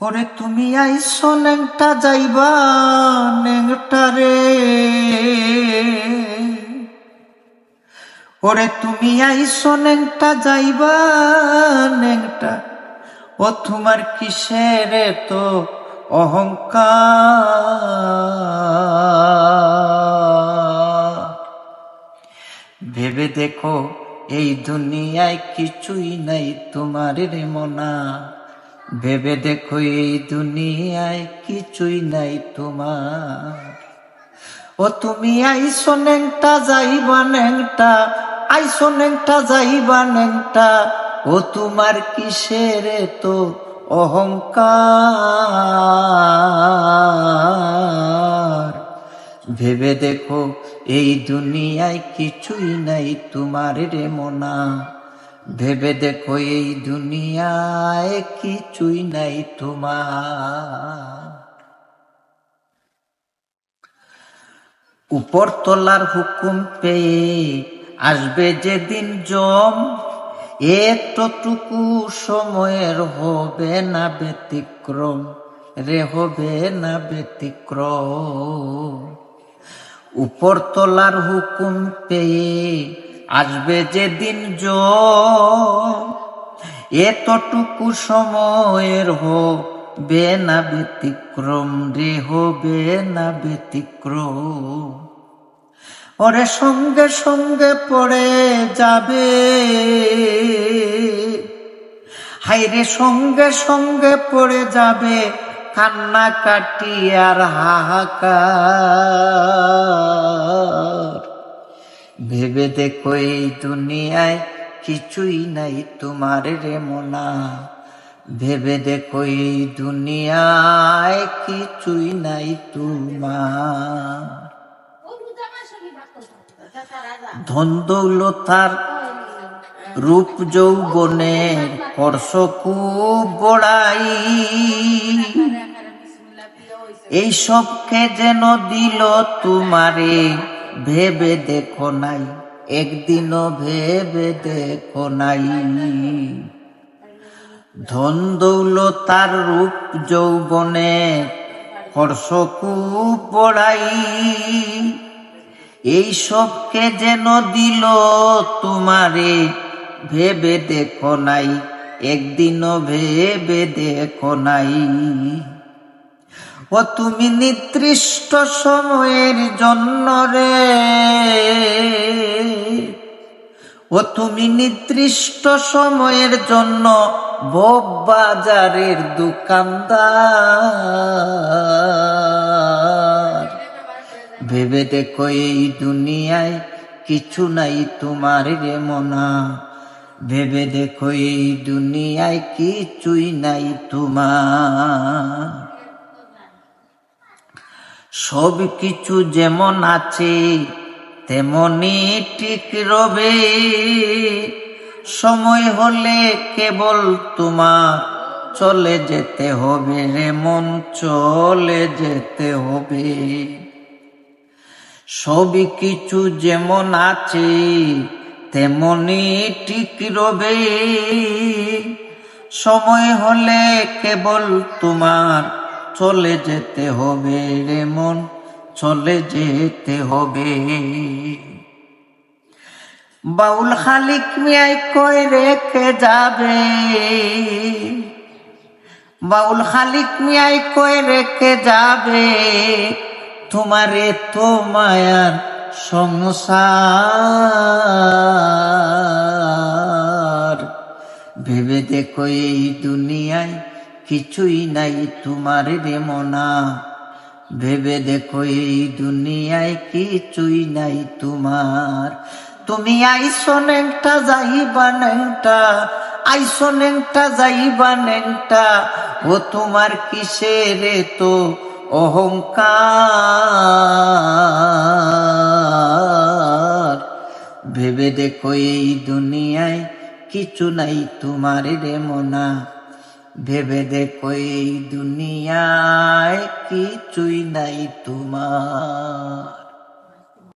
ওরে তুমি আইসো নেংটা যাইবা নেংটা রে। ওরে তুমি আইসো নেংটা যাইবা নেংটা ও তোমার কিসের তো অহংকার? ভেবে দেখো, এই দুনিয়ায় কিছুই নাই তোমার রে মনা। ভেবে দেখো এই দুনিয়ায় কিছুই নাই তোমার। ও তুমি আইসো নেংটা যাইবা নেংটা আইসো নেংটা যাইবা নেংটা ও তোমার কিসের তো অহংকার? ভেবে দেখো এই দুনিয়ায় কিছুই নাই তোমার রে মনা। ভেবে দেখো এই দুনিয়ায় কিছুই নাই তোমার। উপর তলার হুকুম পেয়ে আসবে যেদিন জম, এতটুকু সময়ের হবে না ব্যতিক্রম, রে হবে না ব্যতিক্রম। উপর তলার হুকুম পেয়ে আসবে যেদিন জম এতটুকু সময়ের হবে না ব্যতিক্রম রে, হবে না ব্যতিক্রম। ওরে সঙ্গে সঙ্গে পড়ে যাবে। হাইরে সঙ্গে সঙ্গে পড়ে যাবে কান্না কাটি আর হাহাকার। ভেবে দেখো এই দুনিয়ায় কিছুই নাই তোমার রে মনা। ভেবে দেখো এই দুনিয়ায় কিছুই নাই তোমার। ধন দৌলতার রূপ যৌবনের করস খুব বড়াই। এই সবকে যেন দিল তোমারে ভেবে দেখো নাই, একদিনও ভেবে দেখো নাই। ধন দৌলতার রূপ যৌবনে হর্ষকু পড়াই। এই সবকে যেন দিল তোমারে, ভেবে দেখো নাই, একদিনও ভেবে দেখো নাই। ও তুমি নির্দিষ্ট সময়ের জন্য রে। ও তুমি নির্দিষ্ট সময়ের জন্য বব বাজারের দোকানদার। ভেবে দেখো এই দুনিয়ায় কিছু নাই তোমার রে মনা। ভেবে দেখো এই দুনিয়ায় কিছুই নাই তোমার। সব কিছু যেমন আছে, তেমনি ঠিক রবে। সময় হলে কেবল তোমার চলে যেতে হবে রে মন, চলে যেতে হবে। সব কিছু যেমন আছে, তেমনি ঠিক রবে। সময় হলে কেবল তোমার চলে যেতে হবে রে মন, চলে যেতে হবে। বাউল খালিক মিয়াই কয় রেখে যাবে? বাউল খালিক মিয়াই কয় রেখে যাবে? তোমারে তো মায়ার সংসার। ভেবে দেখো এই দুনিয়ায় কিছুই নাই তোমার রে মনা। ভেবে দেখো এই দুনিয়ায় কিছুই নাই তোমার। তুমি আইসো নেংটা যাইবা নেংটা আইসো নেংটা যাইবা নেংটা ও তোমার কিসের তো অহংকার? ভেবে দেখো এই দুনিয়ায় কিছু নাই তোমার রে মনা। ভেবে দেখো এই দুনিয়ায় কিছুই নাই তোমার।